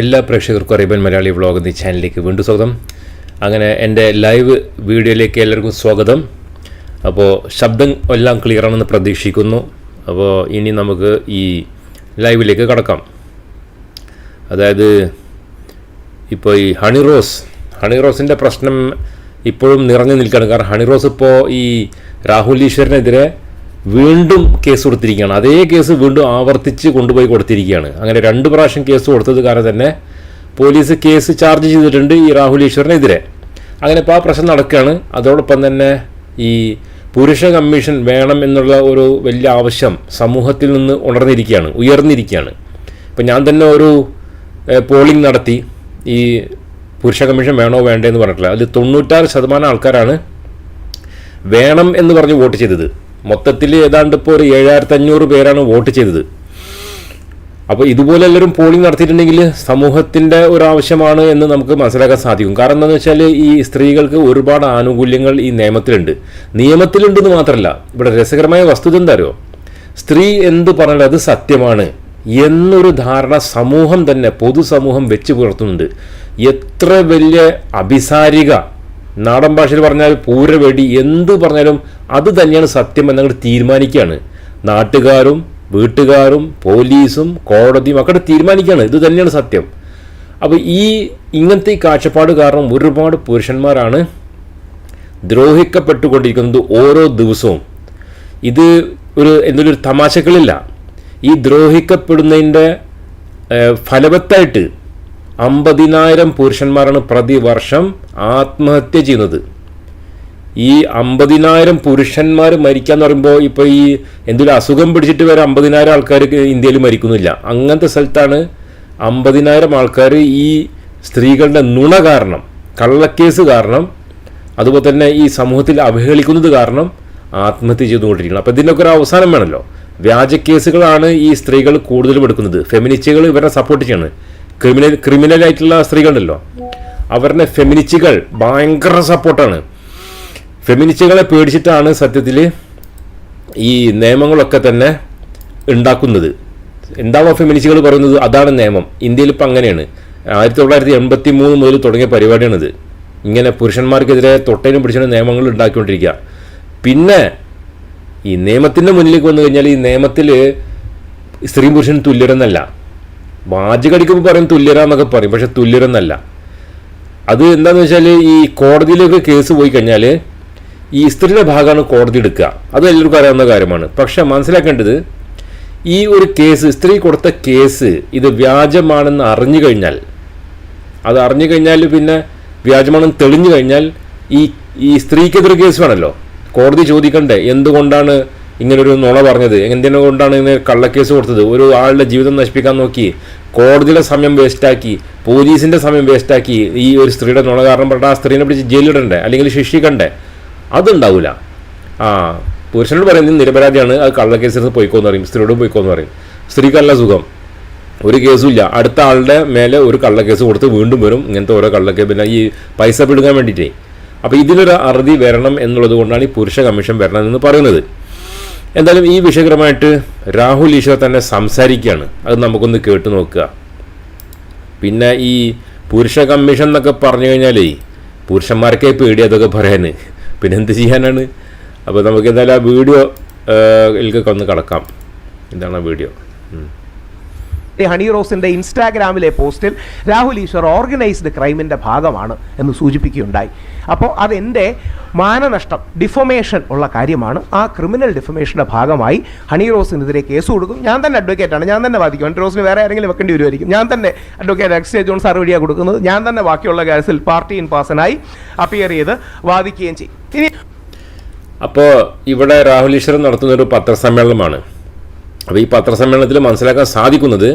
എല്ലാ പ്രേക്ഷകർക്കും Arabian Malayali vlog എന്നീ ചാനലിലേക്ക് വീണ്ടും സ്വാഗതം. അങ്ങനെ എന്റെ ലൈവ് വീഡിയോയിലേക്ക് എല്ലാവർക്കും സ്വാഗതം. അപ്പോൾ ശബ്ദം എല്ലാം ക്ലിയർ ആണെന്ന് പ്രതീക്ഷിക്കുന്നു. അപ്പോൾ ഇനി നമുക്ക് ഈ ലൈവിലേക്ക് കടക്കാം. അതായത് ഇപ്പോൾ ഈ ഹണി റോസ് ഹണി റോസിന്റെ പ്രശ്നം ഇപ്പോഴും നിറഞ്ഞു നിൽക്കുകയാണ്. കാരണം ഹണി റോസ് ഇപ്പോൾ ഈ രാഹുൽ ഈശ്വരനെതിരെ വീണ്ടും കേസ് കൊടുത്തിരിക്കുകയാണ്. അതേ കേസ് വീണ്ടും ആവർത്തിച്ച് കൊണ്ടുപോയി കൊടുത്തിരിക്കുകയാണ്. അങ്ങനെ രണ്ട് പ്രാവശ്യം കേസ് കൊടുത്തത് കാരണം തന്നെ പോലീസ് കേസ് ചാർജ് ചെയ്തിട്ടുണ്ട് ഈ രാഹുൽ ഈശ്വറിനെതിരെ അങ്ങനെ ഇപ്പോൾ ആ പ്രശ്നം നടക്കുകയാണ്. അതോടൊപ്പം തന്നെ ഈ പുരുഷ കമ്മീഷൻ വേണം എന്നുള്ള ഒരു വലിയ ആവശ്യം സമൂഹത്തിൽ നിന്ന് ഉണർന്നിരിക്കുകയാണ് ഉയർന്നിരിക്കുകയാണ്. ഇപ്പം ഞാൻ തന്നെ ഒരു പോളിംഗ് നടത്തി. ഈ പുരുഷ കമ്മീഷൻ വേണോ വേണ്ടേ എന്ന് പറഞ്ഞിട്ടില്ല. അതിൽ തൊണ്ണൂറ്റാറ് ശതമാനം ആൾക്കാരാണ് വേണം എന്ന് പറഞ്ഞ് വോട്ട് ചെയ്തത്. മൊത്തത്തിൽ ഏതാണ്ട് ഇപ്പോൾ ഒരു ഏഴായിരത്തി അഞ്ഞൂറ് പേരാണ് വോട്ട് ചെയ്തത്. അപ്പോൾ ഇതുപോലെ എല്ലാവരും പോളിംഗ് നടത്തിയിട്ടുണ്ടെങ്കിൽ സമൂഹത്തിന്റെ ഒരു ആവശ്യമാണ് എന്ന് നമുക്ക് മനസ്സിലാക്കാൻ സാധിക്കും. കാരണം എന്താണെന്ന് വെച്ചാൽ ഈ സ്ത്രീകൾക്ക് ഒരുപാട് ആനുകൂല്യങ്ങൾ ഈ നിയമത്തിലുണ്ട്. നിയമത്തിലുണ്ടെന്ന് മാത്രമല്ല ഇവിടെ രസകരമായ വസ്തുത എന്താ സ്ത്രീ എന്ത് പറഞ്ഞാൽ അത് സത്യമാണ് എന്നൊരു ധാരണ സമൂഹം തന്നെ പൊതുസമൂഹം വെച്ച് പുലർത്തുന്നുണ്ട്. എത്ര വലിയ അഭിസാരിക നാടൻ ഭാഷയിൽ പറഞ്ഞാൽ പൂരവെടി എന്ത് പറഞ്ഞാലും അത് തന്നെയാണ് സത്യം എന്നങ്ങോട്ട് തീരുമാനിക്കുകയാണ് നാട്ടുകാരും വീട്ടുകാരും പോലീസും കോടതിയും ഒക്കെ തീരുമാനിക്കുകയാണ് ഇത് തന്നെയാണ് സത്യം. അപ്പോൾ ഈ ഇങ്ങനത്തെ കാഴ്ചപ്പാട് കാരണം ഒരുപാട് പുരുഷന്മാരാണ് ദ്രോഹിക്കപ്പെട്ടുകൊണ്ടിരിക്കുന്നത് ഓരോ ദിവസവും. ഇത് ഒരു എന്തൊരു തമാശകളില്ല. ഈ ദ്രോഹിക്കപ്പെടുന്നതിന്റെ ഫലവത്തായിട്ട് അമ്പതിനായിരം പുരുഷന്മാരാണ് പ്രതിവർഷം ആത്മഹത്യ ചെയ്യുന്നത്. ഈ അമ്പതിനായിരം പുരുഷന്മാർ മരിക്കുക എന്ന് പറയുമ്പോൾ ഇപ്പോൾ ഈ എന്തെങ്കിലും അസുഖം പിടിച്ചിട്ട് വരെ അമ്പതിനായിരം ആൾക്കാർ ഇന്ത്യയിൽ മരിക്കുന്നില്ല. അങ്ങനത്തെ സ്ഥലത്താണ് അമ്പതിനായിരം ആൾക്കാർ ഈ സ്ത്രീകളുടെ നുണ കാരണം കള്ളക്കേസ് കാരണം അതുപോലെ തന്നെ ഈ സമൂഹത്തിൽ അവഹേളിക്കുന്നത് കാരണം ആത്മഹത്യ ചെയ്തുകൊണ്ടിരിക്കുന്നു അപ്പോൾ ഇതിനൊക്കെ ഒരു അവസാനം വേണമല്ലോ വ്യാജ കേസുകളാണ് ഈ സ്ത്രീകൾ കൂടുതലും എടുക്കുന്നത്. ഫെമിനിസ്റ്റുകൾ ഇവരെ സപ്പോർട്ട് ചെയ്യാണ്. ക്രിമിനൽ ക്രിമിനൽ ആയിട്ടുള്ള സ്ത്രീകളുണ്ടല്ലോ. അവരുടെ ഫെമിനിസ്റ്റുകൾ ഭയങ്കര സപ്പോർട്ടാണ്. ഫെമിനിസ്റ്റുകളെ പേടിച്ചിട്ടാണ് സത്യത്തിൽ ഈ നിയമങ്ങളൊക്കെ തന്നെ ഉണ്ടാക്കുന്നത്. എന്താവോ ഫെമിനിസ്റ്റുകൾ പറയുന്നത്? അതാണ് നിയമം. ഇന്ത്യയിൽ ഇപ്പം അങ്ങനെയാണ്. ആയിരത്തി തൊള്ളായിരത്തി എൺപത്തി മൂന്ന് മുതൽ തുടങ്ങിയ പരിപാടിയാണിത്. ഇങ്ങനെ പുരുഷന്മാർക്കെതിരെ തൊട്ടേനും പിടിച്ചതിനും നിയമങ്ങൾ ഉണ്ടാക്കിക്കൊണ്ടിരിക്കുക. പിന്നെ ഈ നിയമത്തിന്റെ മുന്നിലേക്ക് വന്നു കഴിഞ്ഞാൽ ഈ നിയമത്തിൽ സ്ത്രീ പുരുഷൻ തുല്യരെന്നല്ല. വാചകടിക്കുമ്പോൾ പറയും തുല്യരാന്നൊക്കെ പറയും പക്ഷെ തുല്യരെന്നല്ല. അത് എന്താണെന്ന് വെച്ചാൽ ഈ കോടതിയിലേക്ക് കേസ് പോയി കഴിഞ്ഞാൽ ഈ സ്ത്രീയുടെ ഭാഗമാണ് കോടതി എടുക്കുക. അത് എല്ലാവർക്കും അറിയാവുന്ന കാര്യമാണ്. പക്ഷെ മനസ്സിലാക്കേണ്ടത് ഈ ഒരു കേസ് സ്ത്രീ കൊടുത്ത കേസ് ഇത് വ്യാജമാണെന്ന് അറിഞ്ഞു കഴിഞ്ഞാൽ അത് അറിഞ്ഞു കഴിഞ്ഞാൽ പിന്നെ വ്യാജമാണെന്ന് തെളിഞ്ഞു കഴിഞ്ഞാൽ ഈ ഈ സ്ത്രീക്കെതിരെ കേസ് വേണമല്ലോ കോടതി ചോദിക്കണ്ടേ എന്തുകൊണ്ടാണ് ഇങ്ങനൊരു നുണ പറഞ്ഞത്. എന്തിനെ കൊണ്ടാണ് ഇങ്ങനെ കള്ളക്കേസ് കൊടുത്തത്? ഒരു ആളുടെ ജീവിതം നശിപ്പിക്കാൻ നോക്കി കോടതിയുടെ സമയം വേസ്റ്റാക്കി പോലീസിന്റെ സമയം വേസ്റ്റാക്കി ഈ ഒരു സ്ത്രീയുടെ നുണ കാരണം പറഞ്ഞാൽ ആ സ്ത്രീനെ പിടിച്ച് ജയിലിടണ്ടേ? അല്ലെങ്കിൽ ശിക്ഷിക്കണ്ടേ? അതുണ്ടാവില്ല ആ പുരുഷനോട് പറയുന്നത് നിരപരാധിയാണ് അത് കള്ളക്കേസിൽ പോയിക്കോന്ന് പറയും. സ്ത്രീയോട് പോയിക്കോന്ന് പറയും. സ്ത്രീക്കല്ല സുഖം. ഒരു കേസും ഇല്ല. അടുത്ത ആളുടെ മേലെ ഒരു കള്ളക്കേസ് കൊടുത്ത് വീണ്ടും വരും. ഇങ്ങനത്തെ ഓരോ കള്ളക്കേസ് പിന്നെ ഈ പൈസ പിടുങ്ങാൻ വേണ്ടിയിട്ടേ. അപ്പോൾ ഇതിനൊരു അറുതി വരണം എന്നുള്ളത് കൊണ്ടാണ് ഈ പുരുഷ കമ്മീഷൻ വരണമെന്ന് പറയുന്നത്. എന്തായാലും ഈ വിഷയകരമായിട്ട് രാഹുൽ ഈശ്വർ തന്നെ സംസാരിക്കുകയാണ്. അത് നമുക്കൊന്ന് കേട്ട് നോക്കുക. പിന്നെ ഈ പുരുഷ കമ്മീഷൻ എന്നൊക്കെ പറഞ്ഞു കഴിഞ്ഞാലേ പുരുഷന്മാർക്കേ പേടി അതൊക്കെ പറയാൻ പിന്നെ എന്ത് ചെയ്യാനാണ്? അപ്പോൾ നമുക്ക് എന്തായാലും ആ വീഡിയോ ഇതിലേക്കൊക്കെ ഒന്ന് കടക്കാം. ഇതാണ് ആ വീഡിയോ. ഹണി റോസിന്റെ ഇൻസ്റ്റാഗ്രാമിലെ പോസ്റ്റിൽ രാഹുൽ ഈശ്വർ ഓർഗനൈസ്ഡ് ക്രൈമിന്റെ ഭാഗമാണ് എന്ന് സൂചിപ്പിക്കുകയുണ്ടായി. അപ്പോൾ അതെന്റെ മാനനഷ്ടം ഡിഫൊമേഷൻ ഉള്ള കാര്യമാണ്. ആ ക്രിമിനൽ ഡിഫൊമേഷന്റെ ഭാഗമായി ഹണി റോസിനെതിരെ കേസ് കൊടുക്കും. ഞാൻ തന്നെ അഡ്വക്കേറ്റാണ് ഞാൻ തന്നെ വാദിക്കും. ഹണി റോസിന് വേറെ ആരെങ്കിലും വെക്കേണ്ടി വരുമായിരിക്കും. ഞാൻ തന്നെ അഡ്വക്കേറ്റ് എക്സ് ജോൺ സാർ വഴിയാണ് കൊടുക്കുന്നത്. ഞാൻ തന്നെ ബാക്കിയുള്ള കേസിൽ പാർട്ടി ഇൻ പാസനായി അപ്പിയർ ചെയ്ത് വാദിക്കുകയും ചെയ്യും. ഇനി അപ്പോൾ ഇവിടെ രാഹുൽ ഈശ്വരൻ നടത്തുന്ന ഒരു പത്രസമ്മേളനമാണ്. അപ്പോൾ ഈ പത്രസമ്മേളനത്തിൽ മനസ്സിലാക്കാൻ സാധിക്കുന്നത്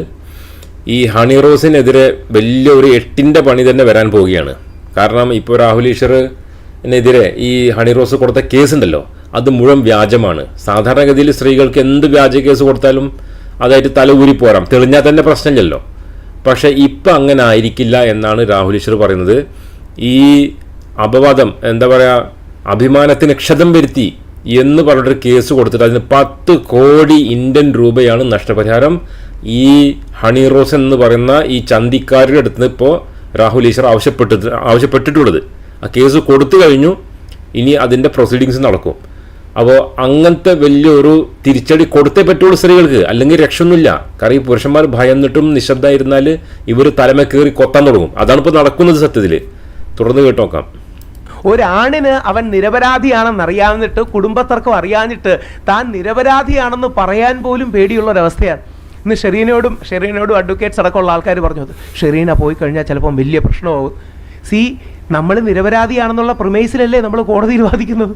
ഈ ഹണി റോസിനെതിരെ വലിയ ഒരു എട്ടിന്റെ പണി തന്നെ വരാൻ പോവുകയാണ്. കാരണം ഇപ്പോൾ രാഹുൽ ഈശ്വറിനെതിരെ ഈ ഹണി റോസ് കൊടുത്ത കേസ് ഉണ്ടല്ലോ അത് മുഴുവൻ വ്യാജമാണ്. സാധാരണഗതിയിൽ സ്ത്രീകൾക്ക് എന്ത് വ്യാജ കേസ് കൊടുത്താലും അതായിട്ട് തല ഊരി പോരാം. തെളിഞ്ഞാൽ തന്നെ പ്രശ്നമില്ലല്ലോ. പക്ഷേ ഇപ്പം അങ്ങനെ ആയിരിക്കില്ല എന്നാണ് രാഹുൽ ഈശ്വർ പറയുന്നത്. ഈ അപവാദം എന്താ പറയുക അഭിമാനത്തിന് ക്ഷതം വരുത്തി എന്ന് പറഞ്ഞിട്ട് കേസ് കൊടുത്തിട്ട് അതിന് പത്ത് കോടി ഇന്ത്യൻ രൂപയാണ് നഷ്ടപരിഹാരം. ഈ ഹണി റോസ് എന്ന് പറയുന്ന ഈ ചന്തിക്കാരുടെ അടുത്ത് ഇപ്പോൾ രാഹുൽ ഈശ്വർ ആവശ്യപ്പെട്ട് ആവശ്യപ്പെട്ടിട്ടുള്ളത്. ആ കേസ് കൊടുത്തു കഴിഞ്ഞു. ഇനി അതിന്റെ പ്രൊസീഡിങ്സ് നടക്കും. അപ്പോൾ അങ്ങനത്തെ വലിയൊരു തിരിച്ചടി കൊടുത്തേ പറ്റുള്ളൂ സ്ത്രീകൾക്ക്. അല്ലെങ്കിൽ രക്ഷയൊന്നുമില്ല. കാരണം ഈ പുരുഷന്മാർ ഭയന്നിട്ടും നിശബ്ദമായിരുന്നാൽ ഇവർ തലമേ കയറി കൊത്താൻ തുടങ്ങും. അതാണ് ഇപ്പോൾ നടക്കുന്നത് സത്യത്തിൽ തുടർന്ന് കേട്ട് നോക്കാം ഒരാണിന് അവൻ നിരപരാധിയാണെന്ന് അറിയാഞ്ഞിട്ട് കുടുംബത്തർക്കം അറിയാഞ്ഞിട്ട് താൻ നിരപരാധിയാണെന്ന് പറയാൻ പോലും പേടിയുള്ള ഒരവസ്ഥയാണ് ഇന്ന് ഷെറീനോടും ഷെറീനോടും അഡ്വക്കേറ്റ്സ് അടക്കമുള്ള ആൾക്കാർ പറഞ്ഞത് ഷെറീന പോയി കഴിഞ്ഞാൽ ചിലപ്പം വലിയ പ്രശ്നമാകും സി നമ്മൾ നിരപരാധിയാണെന്നുള്ള പ്രമേസിലല്ലേ നമ്മൾ കോടതിയിൽ വാദിക്കുന്നത്?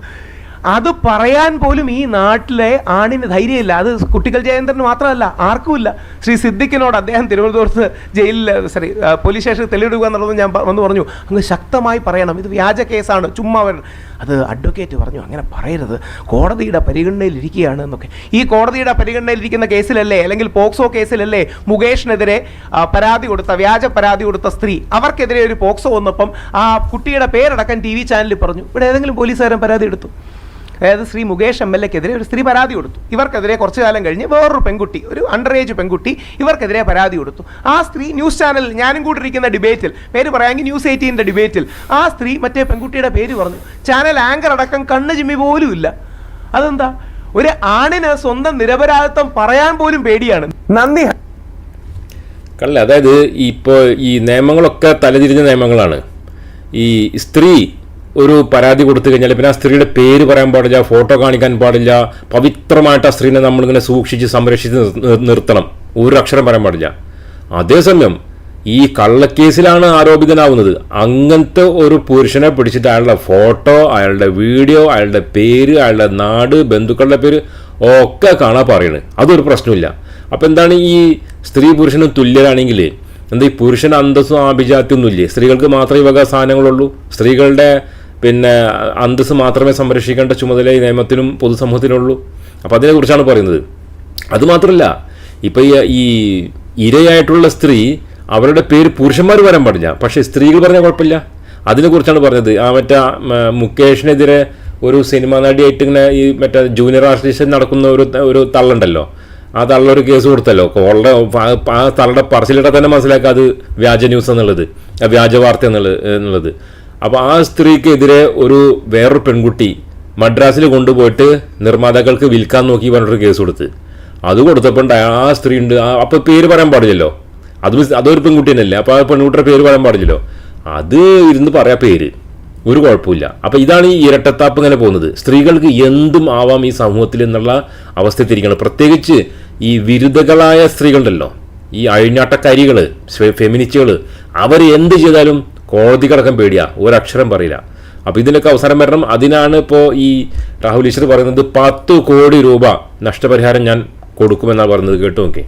അത് പറയാൻ പോലും ഈ നാട്ടിലെ ആണിന് ധൈര്യമില്ല. അത് കുട്ടികൾ ജയേന്ദ്രന് മാത്രമല്ല ആർക്കുമില്ല. ശ്രീ സിദ്ദിഖിനോട് അദ്ദേഹം തിരുവനന്തപുരത്ത് ജയിലിൽ സോറി പോലീസ് സ്റ്റേഷനിൽ തെളിവെടുക്കുക എന്നുള്ളത് ഞാൻ വന്ന് പറഞ്ഞു. അങ്ങ് ശക്തമായി പറയണം. ഇത് വ്യാജ കേസാണ്. ചുമ്മാ വരണം അത് അഡ്വക്കേറ്റ് പറഞ്ഞു. അങ്ങനെ പറയരുത്. കോടതിയുടെ പരിഗണനയിൽ ഇരിക്കുകയാണ് എന്നൊക്കെ. ഈ കോടതിയുടെ പരിഗണനയിൽ ഇരിക്കുന്ന കേസിലല്ലേ അല്ലെങ്കിൽ പോക്സോ കേസിലല്ലേ മുകേഷിനെതിരെ പരാതി കൊടുത്ത വ്യാജ പരാതി കൊടുത്ത സ്ത്രീ അവർക്കെതിരെ ഒരു പോക്സോ വന്നപ്പം ആ കുട്ടിയുടെ പേരടക്കം ടി വി ചാനലിൽ പറഞ്ഞു. ഇവിടെ ഏതെങ്കിലും പോലീസുകാരൻ പരാതി എടുത്തു. അതായത് ശ്രീ മുകേഷ് എം എൽ എക്കെതിരെ ഒരു സ്ത്രീ പരാതി കൊടുത്തു. ഇവർക്കെതിരെ കുറച്ചു കാലം കഴിഞ്ഞ് വേറൊരു പെൺകുട്ടി ഒരു അണ്ടർ ഏജ് പെൺകുട്ടി ഇവർക്കെതിരെ പരാതി കൊടുത്തു. ആ സ്ത്രീ ന്യൂസ് ചാനലിൽ ഞാനും കൂടി ഇരിക്കുന്ന ഡിബേറ്റിൽ പേര് പറയാമെങ്കിൽ ന്യൂസ് എയ്റ്റീന്റെ ഡിബേറ്റിൽ ആ സ്ത്രീ മറ്റേ പെൺകുട്ടിയുടെ പേര് പറഞ്ഞു. ചാനൽ ആങ്കർ അടക്കം കണ്ണ് ചിമ്മി പോലും ഇല്ല. അതെന്താ? ഒരു ആണിന് സ്വന്തം നിരപരാധിത്വം പറയാൻ പോലും പേടിയാണ്. നന്ദി. കള്ളേ അതായത് ഇപ്പോൾ ഈ നിയമങ്ങളൊക്കെ തലതിരിഞ്ഞ നിയമങ്ങളാണ്. ഈ സ്ത്രീ ഒരു പരാതി കൊടുത്തു കഴിഞ്ഞാൽ പിന്നെ ആ സ്ത്രീയുടെ പേര് പറയാൻ പാടില്ല ഫോട്ടോ കാണിക്കാൻ പാടില്ല പവിത്രമായിട്ട് ആ സ്ത്രീനെ നമ്മളിങ്ങനെ സൂക്ഷിച്ച് സംരക്ഷിച്ച് നിർ- നിർ- നിർത്തണം. ഒരു അക്ഷരം പറയാൻ പാടില്ല. അതേസമയം ഈ കള്ളക്കേസിലാണ് ആരോപിതനാവുന്നത്. അങ്ങനത്തെ ഒരു പുരുഷനെ പിടിച്ചിട്ട് അയാളുടെ ഫോട്ടോ അയാളുടെ വീഡിയോ അയാളുടെ പേര് അയാളുടെ നാട് ബന്ധുക്കളുടെ പേര് ഒക്കെ കാണാൻ പറയണത് അതൊരു പ്രശ്നമില്ല അപ്പോൾ എന്താണ് ഈ സ്ത്രീ പുരുഷന് തുല്യരാണെങ്കിൽ എന്താ ഈ പുരുഷൻ അന്തസ്സും ആഭിജാത്യമൊന്നുമില്ലേ സ്ത്രീകൾക്ക് മാത്രമേ വക സാധനങ്ങളുള്ളൂ? സ്ത്രീകളുടെ പിന്നെ അന്തസ് മാത്രമേ സംരക്ഷിക്കേണ്ട ചുമതല ഈ നിയമത്തിനും പൊതുസമൂഹത്തിനുള്ളൂ അപ്പോൾ അതിനെക്കുറിച്ചാണ് പറയുന്നത്. അതുമാത്രമല്ല ഇപ്പം ഈ ഇരയായിട്ടുള്ള സ്ത്രീ അവരുടെ പേര് പുരുഷന്മാർ വരാൻ പാടില്ല. പക്ഷേ സ്ത്രീകൾ പറഞ്ഞാൽ കുഴപ്പമില്ല. അതിനെക്കുറിച്ചാണ് പറഞ്ഞത്. ആ മറ്റേ മുകേഷിനെതിരെ ഒരു സിനിമാ നടിയായിട്ട് ഇങ്ങനെ ഈ മറ്റേ ജൂനിയർ ആർട്ടിസ്റ്റ് നടക്കുന്ന ഒരു ഒരു തള്ളുണ്ടല്ലോ. ആ തള്ളൊരു കേസ് കൊടുത്തല്ലോ. കോളുടെ ആ തള്ളുടെ പറച്ചിലിട്ടാൽ തന്നെ മനസ്സിലാക്കുക അത് വ്യാജ ന്യൂസ് എന്നുള്ളത്. വ്യാജ വാർത്ത എന്നുള്ളത് എന്നുള്ളത്. അപ്പോൾ ആ സ്ത്രീക്കെതിരെ ഒരു വേറൊരു പെൺകുട്ടി മദ്രാസിൽ കൊണ്ടുപോയിട്ട് നിർമ്മാതാക്കൾക്ക് വിൽക്കാൻ നോക്കി പറഞ്ഞിട്ടൊരു കേസ് കൊടുത്ത്. അത് കൊടുത്തപ്പോൾ ആ സ്ത്രീ ഉണ്ട് അപ്പോൾ പേര് പറയാൻ പാടില്ലല്ലോ. അത് അതൊരു പെൺകുട്ടി തന്നെയല്ലേ. അപ്പോൾ ആ പെൺകുട്ടിയുടെ പേര് പറയാൻ പാടില്ലല്ലോ. അത് ഇരുന്ന് പറയാ പേര്. ഒരു കുഴപ്പമില്ല. അപ്പോൾ ഇതാണ് ഈ ഇരട്ടത്താപ്പ് ഇങ്ങനെ പോകുന്നത്. സ്ത്രീകൾക്ക് എന്തും ആവാം ഈ സമൂഹത്തിൽ എന്നുള്ള അവസ്ഥയെത്തിരിക്കണം പ്രത്യേകിച്ച് ഈ വിരുദ്ധകളായ സ്ത്രീകളുണ്ടല്ലോ. ഈ അഴിഞ്ഞാട്ടക്കാരികൾ ഫെമിനിസ്റ്റുകൾ അവർ എന്ത് ചെയ്താലും കോടതി കിടക്കാൻ പേടിയാ ഒരക്ഷരം പറയില്ല. അപ്പോൾ ഇതിനൊക്കെ അവസരം വരണം. അതിനാണ് ഇപ്പോൾ ഈ രാഹുൽ ഈശ്വർ പറയുന്നത് പത്ത് കോടി രൂപ നഷ്ടപരിഹാരം ഞാൻ കൊടുക്കുമെന്നാണ് പറയുന്നത് കേട്ടു നോക്കി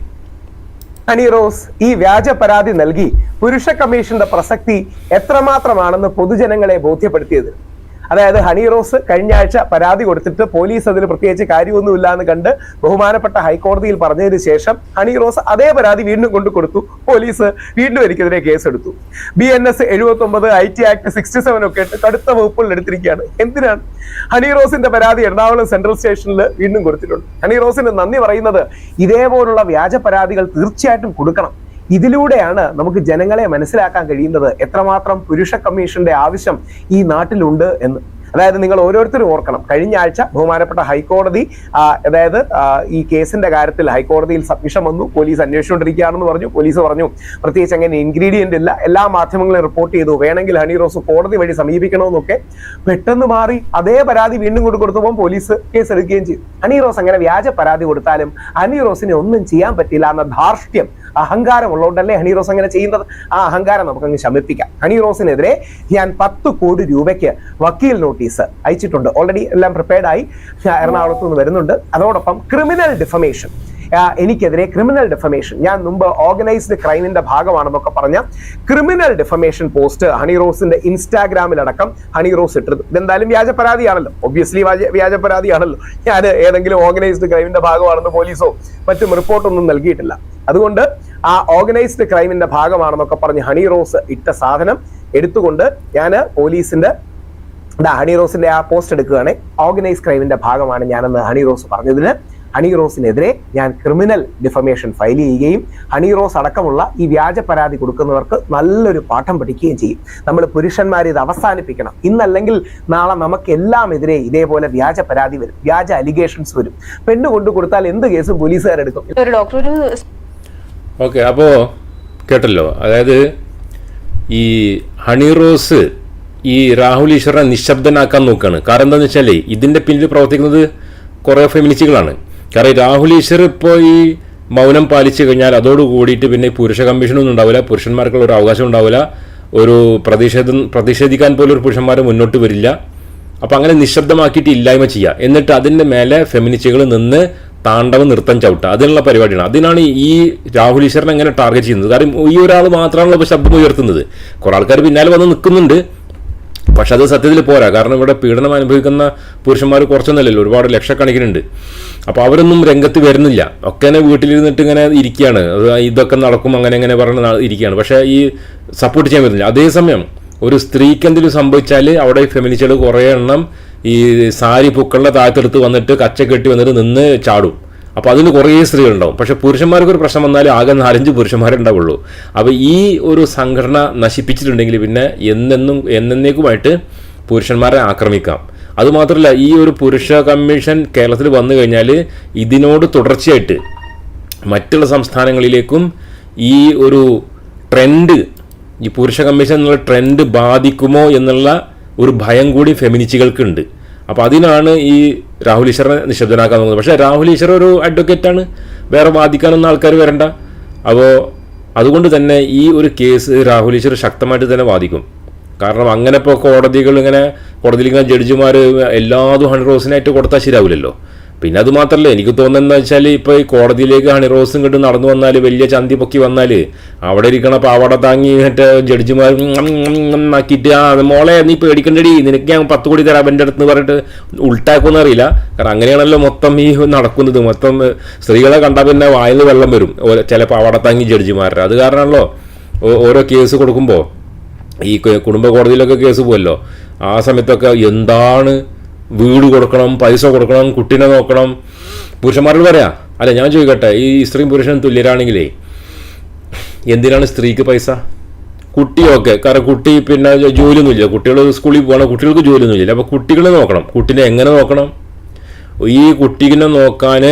റോസ് ഈ വ്യാജ പരാതി നൽകി പുരുഷ കമ്മീഷന്റെ പ്രസക്തി എത്രമാത്രമാണെന്ന് പൊതുജനങ്ങളെ ബോധ്യപ്പെടുത്തിയത്? അതായത് ഹണി റോസ് കഴിഞ്ഞ ആഴ്ച പരാതി കൊടുത്തിട്ട് പോലീസ് അതിൽ പ്രത്യേകിച്ച് കാര്യമൊന്നുമില്ല എന്ന് കണ്ട് ബഹുമാനപ്പെട്ട ഹൈക്കോടതിയിൽ പറഞ്ഞതിന് ശേഷം ഹണി റോസ് അതേ പരാതി വീണ്ടും കൊണ്ടു കൊടുത്തു. പോലീസ് വീണ്ടും എനിക്കെതിരെ കേസെടുത്തു. ബി എൻ എസ് എഴുപത്തി ഒമ്പത് I T act sixty seven ഒക്കെ ഇട്ട് കടുത്ത വകുപ്പുകൾ എടുത്തിരിക്കുകയാണ്. എന്തിനാണ്? ഹണി റോസിന്റെ പരാതി എറണാകുളം സെൻട്രൽ സ്റ്റേഷനിൽ വീണ്ടും കൊടുത്തിട്ടുണ്ട്. ഹണി റോസിന് നന്ദി പറയുന്നത് ഇതേപോലുള്ള വ്യാജ പരാതികൾ തീർച്ചയായിട്ടും കൊടുക്കണം. ഇതിലൂടെയാണ് നമുക്ക് ജനങ്ങളെ മനസ്സിലാക്കാൻ കഴിയുന്നത് എത്രമാത്രം പുരുഷ കമ്മീഷന്റെ ആവശ്യം ഈ നാട്ടിലുണ്ട് എന്ന്. അതായത് നിങ്ങൾ ഓരോരുത്തരും ഓർക്കണം. കഴിഞ്ഞ ആഴ്ച ബഹുമാനപ്പെട്ട ഹൈക്കോടതി അതായത് ഈ കേസിന്റെ കാര്യത്തിൽ ഹൈക്കോടതിയിൽ സബ്മിഷൻ വന്നു. പോലീസ് അന്വേഷിച്ചുകൊണ്ടിരിക്കുകയാണെന്ന് പറഞ്ഞു. പോലീസ് പറഞ്ഞു പ്രത്യേകിച്ച് അങ്ങനെ ഇൻഗ്രീഡിയന്റ് ഇല്ല. എല്ലാ മാധ്യമങ്ങളും റിപ്പോർട്ട് ചെയ്തു. വേണമെങ്കിൽ ഹണി റോസ് കോടതി വഴി സമീപിക്കണമെന്നൊക്കെ പെട്ടെന്ന് മാറി അതേ പരാതി വീണ്ടും കൊണ്ട് കൊടുത്തപ്പോൾ പോലീസ് കേസ് എടുക്കുകയും ചെയ്തു. ഹണി റോസ് അങ്ങനെ വ്യാജ പരാതി കൊടുത്താലും ഹണി റോസിനെ ഒന്നും ചെയ്യാൻ പറ്റില്ല എന്ന ധാർഷ്ട്യം അഹങ്കാരം ഉള്ളതുകൊണ്ടല്ലേ ഹണി റോസ് അങ്ങനെ ചെയ്യുന്നത്? ആ അഹങ്കാരം നമുക്കങ്ങ് ശമിപ്പിക്കാം. ഹണി റോസിനെതിരെ ഞാൻ പത്ത് കോടി രൂപയ്ക്ക് വക്കീൽ നോട്ടീസ് അയച്ചിട്ടുണ്ട്. ഓൾറെഡി എല്ലാം പ്രിപ്പയർഡായി എറണാകുളത്ത് നിന്ന് വരുന്നുണ്ട്. അതോടൊപ്പം ക്രിമിനൽ ഡിഫമേഷൻ എനിക്കെതിരെ ക്രിമിനൽ ഡിഫമേഷൻ ഞാൻ മുമ്പ് ഓർഗനൈസ്ഡ് ക്രൈമിന്റെ ഭാഗമാണെന്നൊക്കെ പറഞ്ഞ ക്രിമിനൽ ഡിഫമേഷൻ പോസ്റ്റ് ഹണി റോസിന്റെ ഇൻസ്റ്റാഗ്രാമിലടക്കം ഹണി റോസ് ഇട്ടത്. ഇതെന്തായാലും വ്യാജ പരാതിയാണല്ലോ. ഒബ്വിയസ്ലി വ്യാജ പരാതിയാണല്ലോ. ഞാൻ ഏതെങ്കിലും ഓർഗനൈസ്ഡ് ക്രൈമിന്റെ ഭാഗമാണെന്ന് പോലീസോ മറ്റും റിപ്പോർട്ടൊന്നും നൽകിയിട്ടില്ല. അതുകൊണ്ട് ആ ഓർഗനൈസ്ഡ് ക്രൈമിന്റെ ഭാഗമാണെന്നൊക്കെ പറഞ്ഞ് ഹണി റോസ് ഇട്ട സാധനം എടുത്തുകൊണ്ട് ഞാൻ പോലീസിന്റെ ഹണി റോസിന്റെ ആ പോസ്റ്റ് എടുക്കുകയാണെങ്കിൽ ഓർഗനൈസ് ക്രൈമിന്റെ ഭാഗമാണ് ഞാനെന്ന് ഹണി റോസ് പറഞ്ഞതിന് ഹണി റോസിനെതിരെ ഞാൻ ക്രിമിനൽ ഡിഫമേഷൻ ഫയൽ ചെയ്യുകയും ഹണി റോസ് അടക്കമുള്ള ഈ വ്യാജ പരാതി കൊടുക്കുന്നവർക്ക് നല്ലൊരു പാഠം പഠിക്കുകയും ചെയ്യും. നമ്മൾ പുരുഷന്മാർ ഇത് അവസാനിപ്പിക്കണം. ഇന്നല്ലെങ്കിൽ നാളെ നമുക്ക് എല്ലാം എതിരെ ഇതേപോലെ വ്യാജ പരാതി വരും. വ്യാജ അലിഗേഷൻസ് വരും. പെണ്ണ് കൊണ്ടു കൊടുത്താൽ എന്ത് കേസും പോലീസുകാരെടുക്കും ഒരു ഡോക്ടർ ഒരു ഓക്കെ അപ്പോ കേട്ടല്ലോ. അതായത് ഈ ഹണി റോസ് ഈ രാഹുൽ ഈശ്വറിനെ നിശബ്ദനാക്കാൻ നോക്കുകയാണ് കാരണം എന്താണെന്ന് വെച്ചാൽ ഇതിന്റെ പിന്നിൽ പ്രവർത്തിക്കുന്നത് കുറേ ഫെമിനിസ്റ്റുകളാണ് കാരണം രാഹുൽ ഈശ്വർ ഇപ്പോൾ ഈ മൗനം പാലിച്ചു കഴിഞ്ഞാൽ അതോട് കൂടിയിട്ട് പിന്നെ പുരുഷ കമ്മീഷനൊന്നും ഉണ്ടാവില്ല. പുരുഷന്മാർക്കുള്ള ഒരു അവകാശം ഉണ്ടാവില്ല. ഒരു പ്രതിഷേധം പ്രതിഷേധിക്കാൻ പോലും ഒരു പുരുഷന്മാർ മുന്നോട്ട് വരില്ല. അപ്പം അങ്ങനെ നിശബ്ദമാക്കിയിട്ട് ഇല്ലായ്മ ചെയ്യുക എന്നിട്ട് അതിന്റെ മേലെ ഫെമിനിസ്റ്റുകൾ നിന്ന് താണ്ടവ നൃത്തം ചവിട്ടുക. അതിനുള്ള പരിപാടിയാണ്. അതിനാണ് ഈ രാഹുൽ ഈശ്വരനെ അങ്ങനെ ടാർഗറ്റ് ചെയ്യുന്നത്. കാരണം ഈ ഒരാൾ മാത്രമാണല്ലോ ഇപ്പോൾ ശബ്ദം ഉയർത്തുന്നത്. കുറേ ആൾക്കാർ പിന്നാലെ വന്ന് നിൽക്കുന്നുണ്ട്. പക്ഷെ അത് സത്യത്തിൽ പോരാ. കാരണം ഇവിടെ പീഡനം അനുഭവിക്കുന്ന പുരുഷന്മാർ കുറച്ചൊന്നല്ലല്ലോ. ഒരുപാട് ലക്ഷക്കണക്കിനുണ്ട്. അപ്പോൾ അവരൊന്നും രംഗത്ത് വരുന്നില്ല. ഒക്കെ വീട്ടിലിരുന്നിട്ട് ഇങ്ങനെ ഇരിക്കുകയാണ്. ഇതൊക്കെ നടക്കും അങ്ങനെ അങ്ങനെ പറഞ്ഞ് ഇരിക്കുകയാണ്. പക്ഷേ ഈ സപ്പോർട്ട് ചെയ്യാൻ പറ്റില്ല അതേസമയം ഒരു സ്ത്രീക്ക് എന്തെങ്കിലും സംഭവിച്ചാൽ അവിടെ ഫെമിനിസ്റ്റുകൾ കുറേ എണ്ണം ഈ സാരി പൂക്കളുടെ താഴത്തെടുത്ത് വന്നിട്ട് കച്ച കെട്ടി വന്നിട്ട് നിന്ന് ചാടും. അപ്പോൾ അതിന് കുറേ സ്ത്രീകളുണ്ടാവും. പക്ഷേ പുരുഷന്മാർക്ക് ഒരു പ്രശ്നം വന്നാൽ ആകെ നാലഞ്ച് പുരുഷന്മാരുണ്ടാവുള്ളൂ. അപ്പോൾ ഈ ഒരു സംഘടന നശിപ്പിച്ചിട്ടുണ്ടെങ്കിൽ പിന്നെ എന്നെന്നും എന്നേക്കുമായിട്ട് പുരുഷന്മാരെ ആക്രമിക്കാം. അതുമാത്രമല്ല ഈ ഒരു പുരുഷ കമ്മീഷൻ കേരളത്തിൽ വന്നു കഴിഞ്ഞാൽ ഇതിനോട് തുടർച്ചയായിട്ട് മറ്റുള്ള സംസ്ഥാനങ്ങളിലേക്കും ഈ ഒരു ട്രെൻഡ് ഈ പുരുഷ കമ്മീഷൻ എന്നുള്ള ട്രെൻഡ് ബാധിക്കുമോ എന്നുള്ള ഒരു ഭയം കൂടി ഫെമിനിസ്റ്റുകൾക്കുണ്ട് അപ്പോൾ അതിനാണ് ഈ രാഹുൽ ഈശ്വറിനെ നിശബ്ദനാക്കാൻ നോക്കുന്നത് പക്ഷേ രാഹുൽ ഈശ്വർ ഒരു ആണ്. വേറെ വാദിക്കാനൊന്നും ആൾക്കാർ വരണ്ട. അപ്പോൾ അതുകൊണ്ട് തന്നെ ഈ ഒരു കേസ് രാഹുൽ ഈശ്വർ ശക്തമായിട്ട് തന്നെ വാദിക്കും. കാരണം അങ്ങനെ ഇപ്പോൾ കോടതികൾ ഇങ്ങനെ കോടതിയിൽ ഇങ്ങനെ ജഡ്ജിമാർ എല്ലാതും ഹൺഡ്രോസിനായിട്ട് കൊടുത്താൽ ശരിയാവില്ലല്ലോ. പിന്നെ അത് മാത്രമല്ല എനിക്ക് തോന്നുന്നത് വെച്ചാൽ ഇപ്പോൾ ഈ കോടതിയിലേക്ക് ഹണി റോസും കിട്ടും നടന്നു വന്നാൽ വലിയ ചന്തി പൊക്കി വന്നാൽ അവിടെ ഇരിക്കണ പാവാട താങ്ങി മറ്റേ ജഡ്ജിമാർ ആക്കിയിട്ട് ആ മോളെ നീ പേടിക്കണ്ടടി നിനക്ക് ഞാൻ പത്ത് കോടി തരാം എന്റെ അടുത്ത് പറഞ്ഞിട്ട് ഉൾട്ടാക്കുമെന്ന് അറിയില്ല. കാരണം അങ്ങനെയാണല്ലോ മൊത്തം ഈ നടക്കുന്നത്. മൊത്തം സ്ത്രീകളെ കണ്ടാൽ പിന്നെ വായിൽ വെള്ളം വരും. ചില പാവാട താങ്ങി ജഡ്ജിമാരുടെ. അത് കാരണമല്ലോ ഓരോ കേസ് കൊടുക്കുമ്പോൾ ഈ കുടുംബ കോടതിയിലൊക്കെ കേസ് പോയല്ലോ ആ സമയത്തൊക്കെ എന്താണ് വീട് കൊടുക്കണം പൈസ കൊടുക്കണം കുട്ടീനെ നോക്കണം. പുരുഷന്മാരോട് പറയാ അല്ല ഞാൻ ചോദിക്കട്ടെ ഈ സ്ത്രീയും പുരുഷനും തുല്യരാണെങ്കിലേ എന്തിനാണ് സ്ത്രീക്ക് പൈസ? കുട്ടിയൊക്കെ കാരണം കുട്ടി പിന്നെ ജോലിയൊന്നുമില്ല. കുട്ടികൾ സ്കൂളിൽ പോകണം കുട്ടികൾക്ക് ജോലിയൊന്നുമില്ല. അപ്പോൾ കുട്ടികളെ നോക്കണം. കുട്ടീനെ എങ്ങനെ നോക്കണം? ഈ കുട്ടീനെ നോക്കാൻ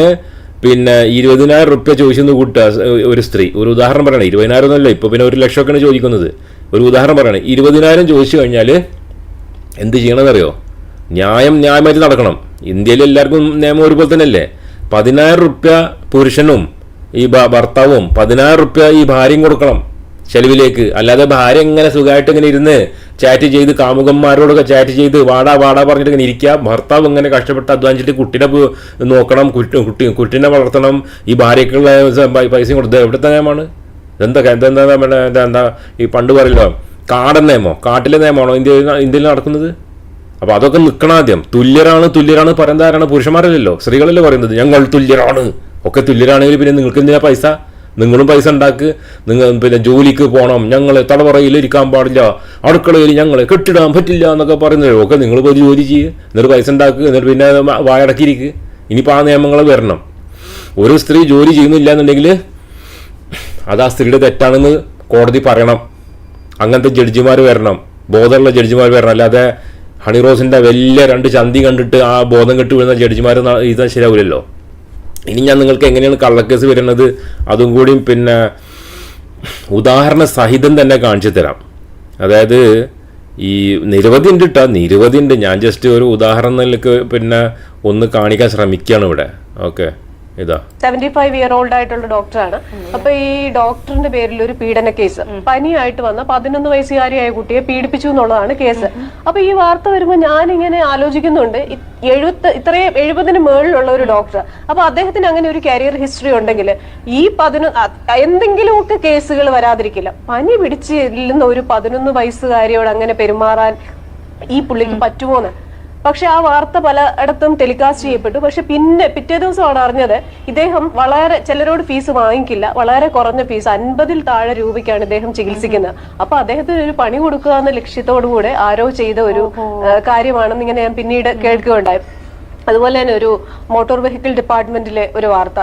പിന്നെ ഇരുപതിനായിരം റുപ്യ ചോദിച്ചെന്ന് കൂട്ടുക ഒരു സ്ത്രീ. ഒരു ഉദാഹരണം പറയണം ഇരുപതിനായിരം ഒന്നുമല്ല ഇപ്പോൾ പിന്നെ ഒരു ലക്ഷമൊക്കെയാണ് ചോദിക്കുന്നത്. ഒരു ഉദാഹരണം പറയണം ഇരുപതിനായിരം ചോദിച്ചു കഴിഞ്ഞാൽ എന്ത് ചെയ്യണമെന്നറിയോ? ന്യായം ന്യായമായിട്ട് നടക്കണം. ഇന്ത്യയിൽ എല്ലാവർക്കും നിയമം ഒരുപോലെ തന്നെയല്ലേ? പതിനായിരം റുപ്യ പുരുഷനും ഈ ഭർത്താവും പതിനായിരം റുപ്യ ഈ ഭാര്യയും കൊടുക്കണം ചെലവിലേക്ക്. അല്ലാതെ ഭാര്യ എങ്ങനെ സുഖമായിട്ട് ഇങ്ങനെ ഇരുന്ന് ചാറ്റ് ചെയ്ത് കാമുകന്മാരോടൊക്കെ ചാറ്റ് ചെയ്ത് വാടാ വാടാ പറഞ്ഞിട്ട് ഇങ്ങനെ ഇരിക്കുക? ഭർത്താവ് ഇങ്ങനെ കഷ്ടപ്പെട്ട് അധ്വാനിച്ചിട്ട് കുട്ടീനെ നോക്കണം കുട്ടി കുട്ടി കുട്ടീനെ വളർത്തണം ഈ ഭാര്യക്കുള്ള പൈസയും കൊടുത്ത് എവിടുത്തെ നിയമമാണ്? എന്താ എന്താ എന്താ എന്താ ഈ പണ്ട് പറയല്ലോ കാടൻ നിയമോ? കാട്ടിലെ നിയമമാണോ ഇന്ത്യയിൽ ഇന്ത്യയിൽ നടക്കുന്നത്? അപ്പോൾ അതൊക്കെ നിൽക്കണം ആദ്യം. തുല്യരാണ് തുല്യരാണ് പറയുന്നത് ആരാണ് പുരുഷന്മാരല്ലല്ലോ. സ്ത്രീകളല്ലേ പറയുന്നത്. ഞങ്ങൾ തുല്യരാണ്. ഒക്കെ തുല്യരാണെങ്കിൽ പിന്നെ നിങ്ങൾക്ക് എന്തിനാ പൈസ? നിങ്ങളും പൈസ ഉണ്ടാക്ക്. നിങ്ങൾ പിന്നെ ജോലിക്ക് പോകണം ഞങ്ങൾ തടവറയിൽ ഇരിക്കാൻ പാടില്ല. അടുക്കളയിൽ ഞങ്ങളെ കെട്ടിടാൻ പറ്റില്ല എന്നൊക്കെ പറയുന്നത്. ഒക്കെ നിങ്ങൾ പോയി ജോലി ചെയ്യുക എന്നിട്ട് പൈസ ഉണ്ടാക്കുക എന്നിട്ട് പിന്നെ വായടക്കിയിരിക്കുക ഇനിയിപ്പോൾ ആ നിയമങ്ങൾ വരണം. ഒരു സ്ത്രീ ജോലി ചെയ്യുന്നില്ല എന്നുണ്ടെങ്കിൽ അത് ആ സ്ത്രീയുടെ തെറ്റാണെന്ന് കോടതി പറയണം. അങ്ങനത്തെ ജഡ്ജിമാർ വരണം. ബോധമുള്ള ജഡ്ജിമാർ വരണം. അല്ലാതെ ഹണി റോസിന്റെ വലിയ രണ്ട് ചന്തി കണ്ടിട്ട് ആ ബോധം കെട്ട് വീഴുന്ന ജഡ്ജിമാർ ഇത് ശരിയാവില്ലല്ലോ ഇനി ഞാൻ നിങ്ങൾക്ക് എങ്ങനെയാണ് കള്ളക്കേസ് വരുന്നത്? അതും കൂടിയും പിന്നെ ഉദാഹരണ സഹിതം തന്നെ കാണിച്ചു തരാം. അതായത് ഈ നിരവധി ഉണ്ട് കേട്ടോ നിരവധി ഉണ്ട്. ഞാൻ ജസ്റ്റ് ഒരു ഉദാഹരണത്തിലേക്ക് പിന്നെ ഒന്ന് കാണിക്കാൻ ശ്രമിക്കുകയാണ് ഇവിടെ. ഓക്കെ ഇതാ. സെവന്റി ഫൈവ് ഇയർ ഓൾഡ് ആയിട്ടുള്ള ഡോക്ടറാണ് അപ്പൊ ഈ ഡോക്ടറിന്റെ പേരിൽ ഒരു പീഡന കേസ് പനിയായിട്ട് വന്ന പതിനൊന്ന് വയസ്സുകാരിയായ കുട്ടിയെ പീഡിപ്പിച്ചു എന്നുള്ളതാണ് കേസ് അപ്പൊ ഈ വാർത്ത വരുമ്പോൾ ഞാൻ ഇങ്ങനെ ആലോചിക്കുന്നുണ്ട് എഴുപത്തി ഇത്രയും എഴുപതിന് മുകളിലുള്ള ഒരു ഡോക്ടർ അപ്പൊ അദ്ദേഹത്തിന് അങ്ങനെ ഒരു കരിയർ ഹിസ്റ്ററി ഉണ്ടെങ്കിൽ ഈ പതിനൊന്ന് എന്തെങ്കിലുമൊക്കെ കേസുകൾ വരാതിരിക്കില്ല. പനി പിടിച്ചില്ലെന്ന ഒരു പതിനൊന്ന് വയസ്സുകാരിയോട് അങ്ങനെ പെരുമാറാൻ ഈ പുള്ളിക്ക് പറ്റുമോന്ന്? പക്ഷെ ആ വാർത്ത പലയിടത്തും ടെലികാസ്റ്റ് ചെയ്യപ്പെട്ടു. പക്ഷെ പിന്നെ പിറ്റേ ദിവസമാണ് അറിഞ്ഞത് ഇദ്ദേഹം വളരെ ചിലരോട് ഫീസ് വാങ്ങിക്കില്ല വളരെ കുറഞ്ഞ ഫീസ് അൻപതിൽ താഴെ രൂപയ്ക്കാണ് ഇദ്ദേഹം ചികിത്സിക്കുന്നത്. അപ്പൊ അദ്ദേഹത്തിന് ഒരു പണി കൊടുക്കുക എന്ന ലക്ഷ്യത്തോടു കൂടെ ആരോ ചെയ്ത ഒരു കാര്യമാണെന്ന് ഇങ്ങനെ ഞാൻ പിന്നീട് കേൾക്കുകയുണ്ടായി. അതുപോലെ തന്നെ ഒരു മോട്ടോർ വെഹിക്കിൾ ഡിപ്പാർട്ട്മെന്റിലെ ഒരു വാർത്ത.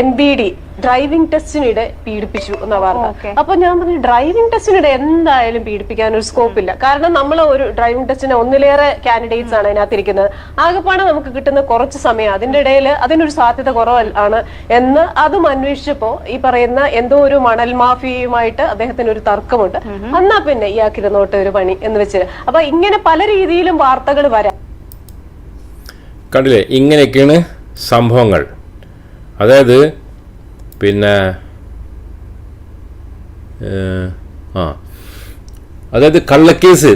എം ബി ഡി ഡ്രൈവിംഗ് ടെസ്റ്റിനിടെ പീഡിപ്പിച്ചു എന്ന വാർത്ത. അപ്പൊ ഞാൻ പറഞ്ഞു ഡ്രൈവിംഗ് ടെസ്റ്റിനിടെ എന്തായാലും പീഡിപ്പിക്കാൻ ഒരു സ്കോപ്പ് ഇല്ല. കാരണം നമ്മൾ ഒരു ഡ്രൈവിംഗ് ടെസ്റ്റിന് ഒന്നിലേറെ കാൻഡിഡേറ്റ്സ് ആണ് അതിനകത്തിരിക്കുന്നത്. ആകെപ്പാണ് ആകെപ്പാടെ നമുക്ക് കിട്ടുന്ന കുറച്ച് സമയം അതിന്റെ ഇടയിൽ അതിനൊരു സാധ്യത കുറവാണ് എന്ന് അതും അന്വേഷിച്ചപ്പോ ഈ പറയുന്ന എന്തോ ഒരു മണൽ മാഫിയുമായിട്ട് അദ്ദേഹത്തിന് ഒരു തർക്കമുണ്ട്. എന്നാ പിന്നെ ഇയാൾക്കിരുന്നോട്ടെ ഒരു പണി എന്ന് വെച്ച്. അപ്പൊ ഇങ്ങനെ പല രീതിയിലും വാർത്തകൾ വരാം. കണ്ടില്ലേ? ഇങ്ങനെയൊക്കെയാണ് സംഭവങ്ങൾ. അതായത് പിന്നെ ആ. അതായത് കള്ളക്കേസ്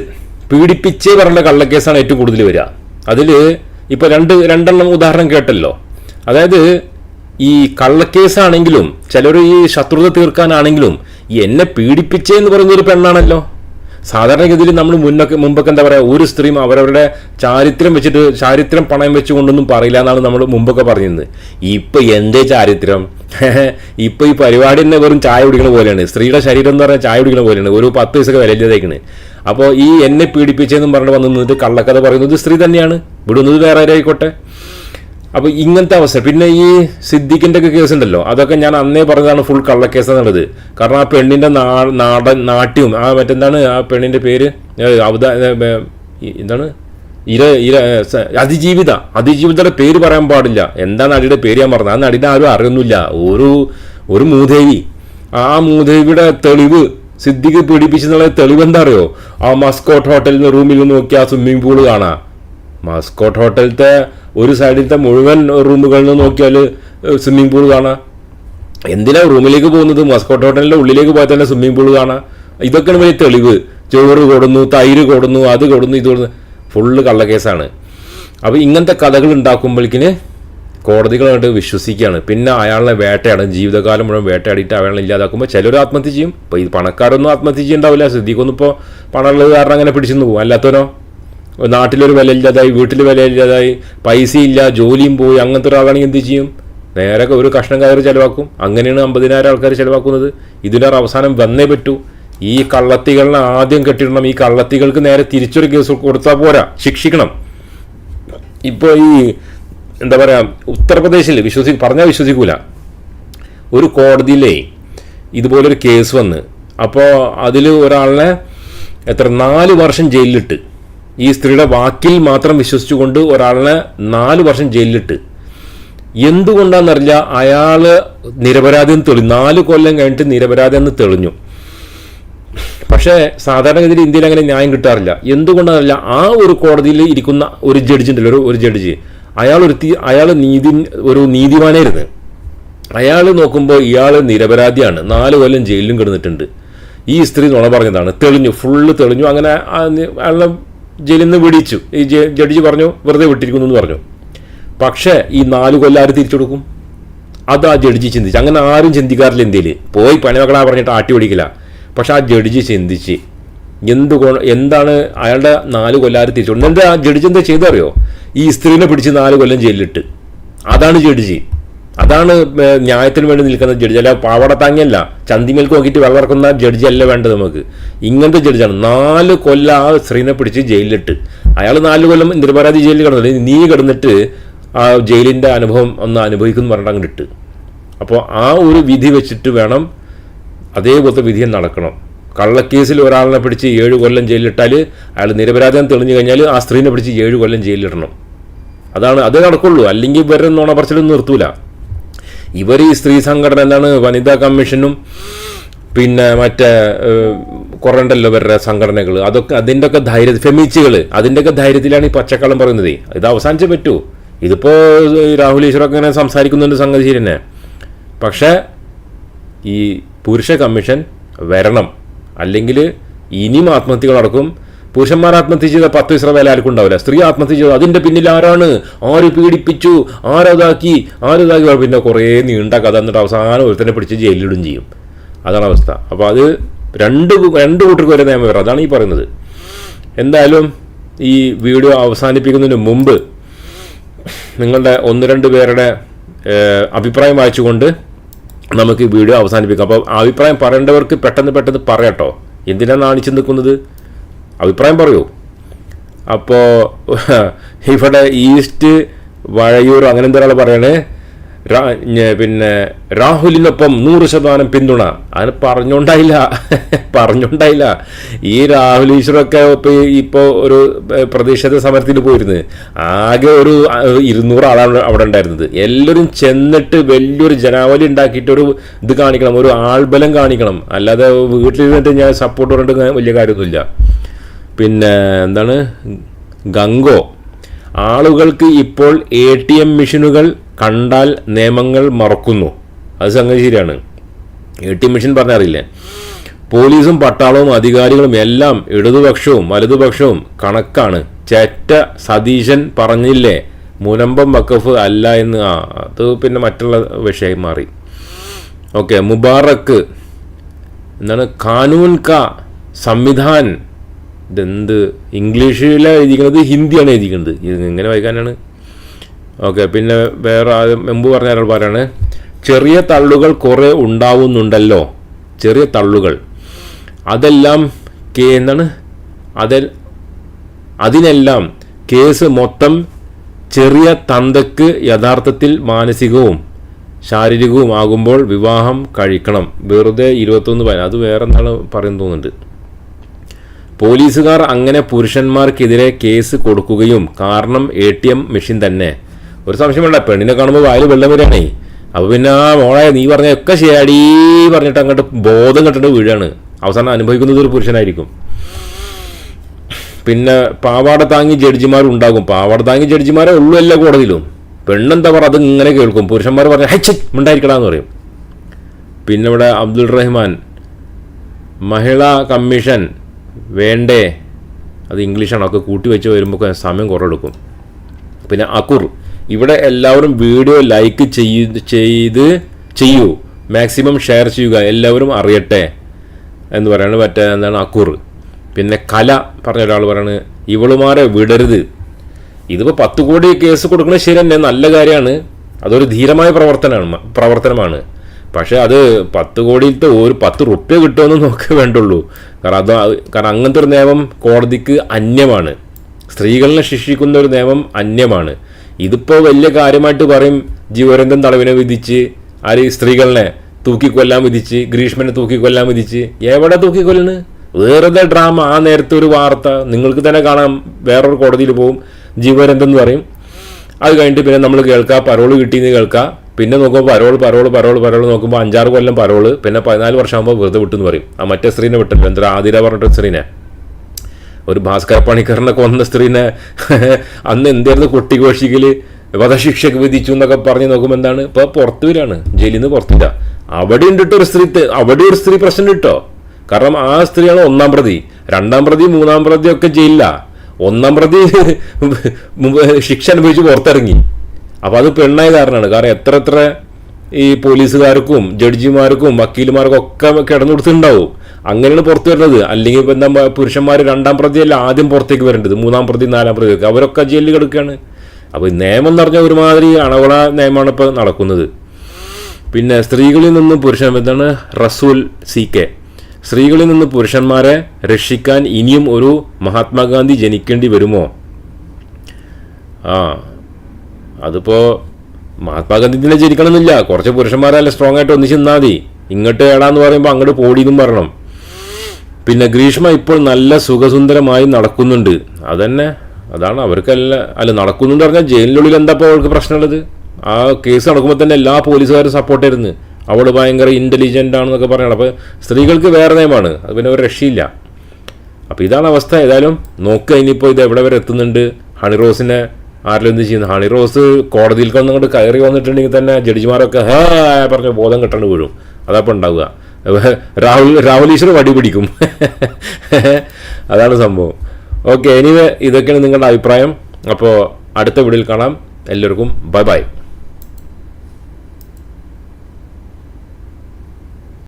പീഡിപ്പിച്ചേ പറഞ്ഞ കള്ളക്കേസാണ് ഏറ്റവും കൂടുതൽ വരിക. അതിൽ ഇപ്പോൾ രണ്ട് രണ്ടെണ്ണം ഉദാഹരണം കേട്ടല്ലോ. അതായത് ഈ കള്ളക്കേസാണെങ്കിലും ചിലർ ഈ ശത്രുത തീർക്കാനാണെങ്കിലും എന്നെ പീഡിപ്പിച്ചേ എന്ന് പറയുന്ന ഒരു പെണ്ണാണല്ലോ. സാധാരണഗതിയിൽ നമ്മൾ മുന്നൊക്കെ മുമ്പൊക്കെ എന്താ പറയുക ഒരു സ്ത്രീയും അവരവരുടെ ചാരിത്രം വെച്ചിട്ട് ചാരിത്രം പണയം വെച്ചുകൊണ്ടൊന്നും പറയില്ല എന്നാണ് നമ്മൾ മുമ്പൊക്കെ പറഞ്ഞിരുന്നത്. ഇപ്പൊ എന്തേ ചാരിത്രം? ഇപ്പൊ ഈ പരിപാടി തന്നെ വെറും ചായ കുടിക്കണ പോലെയാണ്. സ്ത്രീയുടെ ശരീരം എന്ന് പറഞ്ഞാൽ ചായ കുടിക്കണ പോലെയാണ്. ഒരു പത്ത് വയസ്സൊക്കെ വിലയിലേക്കാണ് അപ്പോൾ ഈ എന്നെ പീഡിപ്പിച്ചെന്നും പറഞ്ഞിട്ട് വന്ന് നിന്നിട്ട് കള്ളക്കഥ പറയുന്നത് സ്ത്രീ തന്നെയാണ്. വിടുന്നത് വേറെ ആരായിക്കോട്ടെ? അപ്പൊ ഇങ്ങനത്തെ അവസ്ഥ. പിന്നെ ഈ സിദ്ദിഖിന്റെ ഒക്കെ കേസ് ഉണ്ടല്ലോ. അതൊക്കെ ഞാൻ അന്നേ പറഞ്ഞതാണ് ഫുൾ കള്ളക്കേസ് എന്നുള്ളത് കാരണം ആ പെണ്ണിന്റെ നാ- നാടൻ നാട്യവും ആ മറ്റെന്താണ് ആ പെണ്ണിന്റെ പേര്? അവതാ എന്താണ്? ഇര ഇര അതിജീവിത. അതിജീവിതയുടെ പേര് പറയാൻ പാടില്ല. എന്താണ് നടിയുടെ പേര് ഞാൻ പറഞ്ഞത്? ആ നടിനെ ആരും അറിയുന്നില്ല. ഒരു ഒരു മൂദേവി. ആ മൂദേവിയുടെ തെളിവ് സിദ്ദിഖ് പീഡിപ്പിച്ചെന്നുള്ള തെളിവ് എന്താ അറിയോ? ആ മസ്കോട്ട് ഹോട്ടലിൽ നിന്ന് റൂമിൽ നിന്ന് നോക്കി ആ സ്വിമ്മിംഗ് പൂൾ കാണാം. മസ്കോട്ട് ഹോട്ടലത്തെ ഒരു സൈഡിലത്തെ മുഴുവൻ റൂമുകളിൽ നിന്ന് നോക്കിയാൽ സ്വിമ്മിംഗ് പൂൾ കാണാം. എന്തിനാ റൂമിലേക്ക് പോകുന്നത്? മാസ്കോട്ട് ഹോട്ടലിന്റെ ഉള്ളിലേക്ക് പോയാൽ തന്നെ സ്വിമ്മിംഗ് പൂൾ കാണാം. ഇതൊക്കെയാണ് വലിയ തെളിവ്. ചോറ് കൊടുന്നു തൈര് കൊടുന്നു അത് കൊടുന്നു ഇത് കൊടുന്നു. ഫുള്ള് കള്ളക്കേസാണ്. അപ്പോൾ ഇങ്ങനത്തെ കഥകൾ ഉണ്ടാക്കുമ്പോഴേക്കിന് കോടതികളായിട്ട് വിശ്വസിക്കുകയാണ്. പിന്നെ അയാളെ വേട്ടയാണ് ജീവിതകാലം മുഴുവൻ വേട്ടയാടിയിട്ട് അയാളെ ഇല്ലാതാക്കുമ്പോൾ ചിലർ ആത്മഹത്യ ചെയ്യും. ഇപ്പോൾ ഈ പണക്കാരൊന്നും ആത്മഹത്യ ചെയ്യുന്നുണ്ടാവില്ല സിദ്ദീഖൊന്നും ഇപ്പോൾ പണമുള്ളത് കാരണം അങ്ങനെ പിടിച്ചു പോകും അല്ലാത്തവനോ? നാട്ടിലൊരു വിലയില്ലാതായി വീട്ടിൽ വിലയില്ലാതായി പൈസ ഇല്ല ജോലിയും പോയി അങ്ങനത്തെ ഒരാളാണെങ്കിൽ എന്ത് ചെയ്യും? നേരെ ഒരു കഷ്ണം കയറി ചിലവാക്കും. അങ്ങനെയാണ് അമ്പതിനായിരം ആൾക്കാർ ചിലവാക്കുന്നത്. ഇതിനൊരു അവസാനം വന്നേ പറ്റൂ. ഈ കള്ളത്തികളിനെ ആദ്യം കെട്ടിടണം. ഈ കള്ളത്തികൾക്ക് നേരെ തിരിച്ചൊരു കേസ് കൊടുത്താൽ പോരാ. ശിക്ഷിക്കണം. ഇപ്പോൾ ഈ എന്താ പറയുക ഉത്തർപ്രദേശിൽ വിശ്വസി പറഞ്ഞാൽ വിശ്വസിക്കൂല. ഒരു കോടതിയിലേ ഇതുപോലൊരു കേസ് വന്ന്. അപ്പോൾ അതിൽ ഒരാളിനെ എത്ര നാല് വർഷം ജയിലിലിട്ട്. ഈ സ്ത്രീയുടെ വാക്കിൽ മാത്രം വിശ്വസിച്ചുകൊണ്ട് ഒരാളിനെ നാല് വർഷം ജയിലിലിട്ട്. എന്തുകൊണ്ടാണെന്നറിയില്ല അയാൾ നിരപരാധി എന്ന് തെളിഞ്ഞു. നാല് കൊല്ലം കഴിഞ്ഞിട്ട് നിരപരാധി എന്ന് തെളിഞ്ഞു. പക്ഷേ സാധാരണഗതിയിൽ ഇന്ത്യയിൽ അങ്ങനെ ന്യായം കിട്ടാറില്ല. എന്തുകൊണ്ടാണെന്നറിയില്ല ആ ഒരു കോടതിയിൽ ഇരിക്കുന്ന ഒരു ജഡ്ജി ഉണ്ടല്ലോ ഒരു ജഡ്ജി. അയാൾ ഒരു അയാൾ നീതി ഒരു നീതിമാനായിരുന്നു. അയാൾ നോക്കുമ്പോൾ ഇയാൾ നിരപരാധിയാണ്. നാല് കൊല്ലം ജയിലിലും കിടന്നിട്ടുണ്ട്. ഈ സ്ത്രീ നുണ പറഞ്ഞതാണ്. തെളിഞ്ഞു ഫുള്ള് തെളിഞ്ഞു. അങ്ങനെ അയാളുടെ അയാളെ ജയിലിൽ നിന്ന് വിടിച്ചു ഈ ജഡ്ജി പറഞ്ഞു വെറുതെ വിട്ടിരിക്കുന്നു എന്ന് പറഞ്ഞു. പക്ഷേ ഈ നാല് കൊല്ലം തിരിച്ചു കൊടുക്കും. അത് ആ ജഡ്ജി ചിന്തിച്ചു. അങ്ങനെ ആരും ചിന്തിക്കാറില്ല ഇന്ത്യയിൽ പോയി പണിമക്കളാ പറഞ്ഞിട്ട് ആട്ടി ഓടിക്കില്ല. പക്ഷെ ആ ജഡ്ജി ചിന്തിച്ച് എന്ത് എന്താണ് അയാളുടെ നാല് കൊല്ലം തിരിച്ചു എന്താ ആ ജഡ്ജി എന്താ ചെയ്തറിയോ ഈ സ്ത്രീനെ പിടിച്ച് നാല് കൊല്ലം ജയിലിലിട്ട്. അതാണ് ജഡ്ജി. അതാണ് ന്യായത്തിന് വേണ്ടി നിൽക്കുന്ന ജഡ്ജി അല്ല പാവട താങ്ങിയല്ല. ചന്തിമേൽ നോക്കിയിട്ട് വെള്ളം ഇറക്കുന്ന ജഡ്ജി അല്ല വേണ്ടത് നമുക്ക്? ഇങ്ങനത്തെ ജഡ്ജാണ് നാല് കൊല്ലം ആ സ്ത്രീനെ പിടിച്ച് ജയിലിലിട്ട്. അയാൾ നാല് കൊല്ലം നിരപരാധി ജയിലിൽ കിടന്നില്ല നീ കിടന്നിട്ട് ആ ജയിലിന്റെ അനുഭവം ഒന്ന് അനുഭവിക്കുന്നു പറഞ്ഞിട്ട് അങ്ങോട്ട് ഇട്ട്. അപ്പോൾ ആ ഒരു വിധി വെച്ചിട്ട് വേണം അതേപോലത്തെ വിധിയും നടക്കണം. കള്ളക്കേസിൽ ഒരാളിനെ പിടിച്ച് ഏഴ് കൊല്ലം ജയിലിലിട്ടാൽ അയാൾ നിരപരാധം തെളിഞ്ഞു കഴിഞ്ഞാൽ ആ സ്ത്രീനെ പിടിച്ച് ഏഴ് കൊല്ലം ജയിലിലിടണം. അതാണ് അത് നടക്കുള്ളൂ. അല്ലെങ്കിൽ വേറെ നോണ പറച്ചിലൊന്നും നിർത്തൂല. ഇവർ ഈ സ്ത്രീ സംഘടന എന്താണ്? വനിതാ കമ്മീഷനും പിന്നെ മറ്റേ കുറണ്ടല്ലോ കുറേ ഇവരുടെ സംഘടനകൾ അതൊക്കെ അതിന്റെ ഒക്കെ ധൈര്യ ഫെമിച്ചുകൾ അതിന്റെയൊക്കെ ധൈര്യത്തിലാണ് ഈ പച്ചക്കള്ളം പറയുന്നത്. ഇത് അവസാനിച്ചേ പറ്റൂ. ഇതിപ്പോൾ രാഹുൽ ഈശ്വറൊക്കെ ഇങ്ങനെ സംസാരിക്കുന്നുണ്ട് സംഗതി ശരി തന്നെ പക്ഷേ ഈ പുരുഷ കമ്മീഷൻ വരണം. അല്ലെങ്കിൽ ഇനിയും ആത്മഹത്യകൾ നടക്കും. പുരുഷന്മാർ ആത്മഹത്യ ചെയ്ത പത്ത് ഇസ്ര വേല ആർക്കും ഉണ്ടാവില്ല സ്ത്രീ ആത്മഹത്യ ചെയ്തു അതിന്റെ പിന്നിൽ ആരാണ്? ആര് പീഡിപ്പിച്ചു? ആരതാക്കി? ആരതാക്കി? പിന്നെ കുറേ നീണ്ട കഥ എന്നിട്ട് അവസാനം ഒരുത്തനെ പിടിച്ച് ജയിലിലിടും ചെയ്യും. അതാണ് അവസ്ഥ. അപ്പോൾ അത് രണ്ട് രണ്ട് കൂട്ടർക്ക് വരെ നിയമം വരും. അതാണ് ഈ പറയുന്നത്. എന്തായാലും ഈ വീഡിയോ അവസാനിപ്പിക്കുന്നതിന് മുമ്പ് നിങ്ങളുടെ ഒന്ന് രണ്ട് പേരുടെ അഭിപ്രായം വായിച്ചുകൊണ്ട് നമുക്ക് ഈ വീഡിയോ അവസാനിപ്പിക്കാം. അപ്പോൾ അഭിപ്രായം പറയേണ്ടവർക്ക് പെട്ടെന്ന് പെട്ടെന്ന് പറയട്ടോ. എന്തിനാണ് ആണിച്ച് നിൽക്കുന്നത്? അഭിപ്രായം പറയൂ. അപ്പോൾ ഇവിടെ ഈസ്റ്റ് വഴയൂർ അങ്ങനെ എന്തൊരാൾ പറയണേ? പിന്നെ രാഹുലിനൊപ്പം നൂറ് ശതമാനം പിന്തുണ. അത് പറഞ്ഞുണ്ടായില്ല. പറഞ്ഞുണ്ടായില്ല. ഈ രാഹുൽ ഈശ്വറൊക്കെ ഇപ്പോൾ ഇപ്പോൾ ഒരു പ്രതിഷേധ സമരത്തിൽ പോയിരുന്നു. ആകെ ഒരു ഇരുന്നൂറ് ആളാണ് അവിടെ ഉണ്ടായിരുന്നത്. എല്ലാവരും ചെന്നിട്ട് വലിയൊരു ജനാവലി ഉണ്ടാക്കിയിട്ട് ഒരു ഇത് കാണിക്കണം. ഒരു ആൾബലം കാണിക്കണം. അല്ലാതെ വീട്ടിലിരുന്നിട്ട് ഞാൻ സപ്പോർട്ട് പറഞ്ഞിട്ട് വലിയ കാര്യമൊന്നുമില്ല. പിന്നെ എന്താണ്? ഗംഗോ. ആളുകൾക്ക് ഇപ്പോൾ എ ടി എം മെഷീനുകൾ കണ്ടാൽ നിയമങ്ങൾ മറക്കുന്നു. അത് സംഗതി ശരിയാണ്. എ ടി എം മെഷീൻ പറഞ്ഞറിയില്ലേ പോലീസും പട്ടാളവും അധികാരികളും എല്ലാം ഇടതുപക്ഷവും വലതുപക്ഷവും കണക്കാണ്. ചേറ്റ സതീശൻ പറഞ്ഞില്ലേ? മുനമ്പം വക്കഫ് അല്ല എന്ന്. ആ അത് പിന്നെ മറ്റുള്ള വിഷയം മാറി. ഓക്കെ മുബാറക്ക് എന്താണ്? കാനൂൻ ക സംവിധാൻ. ഇതെന്ത്? ഇംഗ്ലീഷിലാണ് എഴുതിക്കുന്നത് ഹിന്ദിയാണ് എഴുതിക്കുന്നത് ഇത് എങ്ങനെ വായിക്കാനാണ്. ഓക്കെ പിന്നെ വേറെ ആദ്യം മുമ്പ് പറഞ്ഞ ഒരാൾ പറയാണ്? ചെറിയ തള്ളുകൾ കുറേ ഉണ്ടാവുന്നുണ്ടല്ലോ. ചെറിയ തള്ളുകൾ. അതെല്ലാം കേ എന്താണ്? അതെ അതിനെല്ലാം കേസ് മൊത്തം ചെറിയ തന്തക്ക് യഥാർത്ഥത്തിൽ മാനസികവും ശാരീരികവും ആകുമ്പോൾ വിവാഹം കഴിക്കണം. വെറുതെ ഇരുപത്തൊന്ന് പതിന അത് വേറെ എന്താണ് പറയുന്നത് തോന്നുന്നുണ്ട്. പോലീസുകാർ അങ്ങനെ പുരുഷന്മാർക്കെതിരെ കേസ് കൊടുക്കുകയും കാരണം എ ടി എം മെഷീൻ തന്നെ. ഒരു സംശയമുള്ള പെണ്ണിനെ കാണുമ്പോൾ വായിൽ വെള്ളം വരികയാണേ. അപ്പോൾ പിന്നെ ആ മോളെ നീ പറഞ്ഞ ഒക്കെ ശരിയാടീ പറഞ്ഞിട്ട് അങ്ങോട്ട് ബോധം കെട്ടിട്ട് വീഴാണ്. അവസാനം അനുഭവിക്കുന്നത് ഒരു പുരുഷനായിരിക്കും. പിന്നെ പാവാട താങ്ങി ജഡ്ജിമാർ ഉണ്ടാകും. പാവാട താങ്ങി ജഡ്ജിമാരെ ഉള്ളൂ എല്ലാ കോടതിയിലും. പെണ്ണെന്താ പറ അത് ഇങ്ങനെ കേൾക്കും. പുരുഷന്മാർ പറഞ്ഞ ഹെച്ച് ഉണ്ടായിരിക്കണമെന്ന് പറയും. പിന്നെ ഇവിടെ അബ്ദുൾ റഹ്മാൻ മഹിളാ കമ്മീഷൻ വേണ്ടേ? അത് ഇംഗ്ലീഷാണ്. ഒക്കെ കൂട്ടി വെച്ച് വരുമ്പോൾ സമയം കുറവെടുക്കും. പിന്നെ അക്കുർ ഇവിടെ എല്ലാവരും വീഡിയോ ലൈക്ക് ചെയ്ത് ചെയ്ത് ചെയ്യൂ. മാക്സിമം ഷെയർ ചെയ്യുക. എല്ലാവരും അറിയട്ടെ എന്ന് പറയുന്നത് മറ്റേ എന്താണ് അക്കുർ. പിന്നെ കല പറഞ്ഞ ഒരാൾ പറയാണ് ഇവളുമാരെ വിടരുത്. ഇതിപ്പോൾ പത്ത് കോടി കേസ് കൊടുക്കുന്നത് ശരി തന്നെ. നല്ല കാര്യമാണ്. അതൊരു ധീരമായ പ്രവർത്തനമാണ് പ്രവർത്തനമാണ്. പക്ഷേ അത് പത്ത് കോടിയിലത്തെ ഒരു പത്ത് റുപ്യ കിട്ടുമെന്ന് നോക്കേ വേണ്ടുള്ളൂ. കാരണം അത് കാരണം അങ്ങനത്തെ ഒരു നിയമം കോടതിക്ക് അന്യമാണ്. സ്ത്രീകളെ ശിക്ഷിക്കുന്ന ഒരു നിയമം അന്യമാണ്. ഇതിപ്പോൾ വലിയ കാര്യമായിട്ട് പറയും ജീവരന്തം തടവിനെ വിധിച്ച് ആര് സ്ത്രീകളെ തൂക്കിക്കൊല്ലാൻ വിധിച്ച് ഗ്രീഷ്മനെ തൂക്കിക്കൊല്ലാൻ വിധിച്ച് എവിടെ തൂക്കിക്കൊല്ലുന്നു? വേറെ ഡ്രാമ? ആ നേരത്തെ ഒരു വാർത്ത നിങ്ങൾക്ക് തന്നെ കാണാം. വേറൊരു കോടതിയിൽ പോവും ജീവരന്തം എന്ന് പറയും. അത് കഴിഞ്ഞിട്ട് പിന്നെ നമ്മൾ കേൾക്കാം പരോൾ കിട്ടിയെന്ന് കേൾക്കുക പിന്നെ നോക്കുമ്പോൾ പരോൾ പരോൾ പരോൾ പരോൾ നോക്കുമ്പോൾ അഞ്ചാറ് കൊല്ലം പരോൾ പിന്നെ പതിനാല് വർഷമാകുമ്പോൾ വെറുതെ വിട്ടെന്ന് പറയും ആ മറ്റേ സ്ത്രീനെ വിട്ടല്ലോ എന്താ ആതിര പറഞ്ഞിട്ട് സ്ത്രീനെ ഒരു ഭാസ്കര പണിക്കറിനെ കൊന്ന സ്ത്രീനെ അന്ന് എന്തായിരുന്നു കുട്ടി ഘോഷിക്കൽ വധശിക്ഷക്ക് വിധിച്ചു എന്നൊക്കെ പറഞ്ഞ് നോക്കുമ്പോൾ എന്താണ് ഇപ്പൊ പുറത്തു വരികയാണ് ജയിലിൽ നിന്ന് പുറത്തില്ല അവിടെ ഉണ്ടിട്ട് ഒരു സ്ത്രീ അവിടെ ഒരു സ്ത്രീ പ്രശ്നം കിട്ടോ കാരണം ആ സ്ത്രീയാണ് ഒന്നാം പ്രതി രണ്ടാം പ്രതി മൂന്നാം പ്രതി ഒക്കെ ജയിലില്ല ഒന്നാം പ്രതി ശിക്ഷ അനുഭവിച്ച് പുറത്തിറങ്ങി അപ്പൊ അത് പെണ്ണായ കാരണമാണ്. കാരണം എത്ര എത്ര ഈ പോലീസുകാർക്കും ജഡ്ജിമാർക്കും വക്കീലുമാർക്കും ഒക്കെ കിടന്നു കൊടുത്തിട്ടുണ്ടാവും അങ്ങനെയാണ് പുറത്തു വരുന്നത്. അല്ലെങ്കിൽ ഇപ്പം എന്താ പുരുഷന്മാർ രണ്ടാം പ്രതിയല്ല ആദ്യം പുറത്തേക്ക് വരേണ്ടത്. മൂന്നാം പ്രതി നാലാം പ്രതി ഒക്കെ അവരൊക്കെ ജയിലിൽ കിടക്കുകയാണ്. അപ്പോൾ നിയമം എന്ന് പറഞ്ഞാൽ ഒരുമാതിരി അണവള നിയമമാണ് ഇപ്പോൾ നടക്കുന്നത്. പിന്നെ സ്ത്രീകളിൽ നിന്നും പുരുഷൻ എന്താണ്? റസൂൽ സി കെ. സ്ത്രീകളിൽ നിന്ന് പുരുഷന്മാരെ രക്ഷിക്കാൻ ഇനിയും ഒരു മഹാത്മാഗാന്ധി ജനിക്കേണ്ടി വരുമോ? ആ അതിപ്പോ മഹാത്മാഗാന്ധിന്റെ ജനിക്കണം ജനിക്കണമെന്നില്ല. കുറച്ച് പുരുഷന്മാരല്ല സ്ട്രോങ് ആയിട്ട് ഒന്നിച്ച് നിന്നാൽ മതി. ഇങ്ങോട്ട് ഏടാന്ന് പറയുമ്പോൾ അങ്ങോട്ട് പോടിയെന്നും പറയണം പിന്നെ ഗ്രീഷ്മ ഇപ്പോൾ നല്ല സുഖസുന്ദരമായി നടക്കുന്നുണ്ട്. അതന്നെ അതാണ് അവർക്കല്ല അല്ല നടക്കുന്നുണ്ട് പറഞ്ഞാൽ ജയിലിനുള്ളിൽ എന്താ ഇപ്പോൾ അവൾക്ക് പ്രശ്നമുള്ളത്? ആ കേസ് നടക്കുമ്പോൾ തന്നെ എല്ലാ പോലീസുകാരും സപ്പോർട്ട് ആയിരുന്നു. അവൾ ഭയങ്കര ഇന്റലിജന്റ് ആണെന്നൊക്കെ പറയണം അപ്പോൾ സ്ത്രീകൾക്ക് വേറെ നിയമമാണ്. അത് പിന്നെ ഒരു രക്ഷയില്ല. അപ്പോൾ ഇതാണ് അവസ്ഥ. ഏതായാലും നോക്കുക ഇനിയിപ്പോൾ ഇത് എവിടെ വരെ എത്തുന്നുണ്ട്. ഹണി റോസിനെ ചെയ്യുന്ന? ഹണി റോസ് കോടതിയിലേക്ക് ഒന്നും അങ്ങോട്ട് കയറി വന്നിട്ടുണ്ടെങ്കിൽ തന്നെ ജഡ്ജിമാരൊക്കെ ഹേ പറഞ്ഞ ബോധം കെട്ടണ്ട് വീഴും. അതപ്പോൾ ഉണ്ടാവുക. രാഹുൽ രാഹുൽ വടി പിടിക്കും. അതാണ് സംഭവം. ഓക്കെ എനിവേ ഇതൊക്കെയാണ് നിങ്ങളുടെ അഭിപ്രായം. അപ്പോൾ അടുത്ത വീഡിയോയിൽ കാണാം. എല്ലാവർക്കും ബൈ ബൈ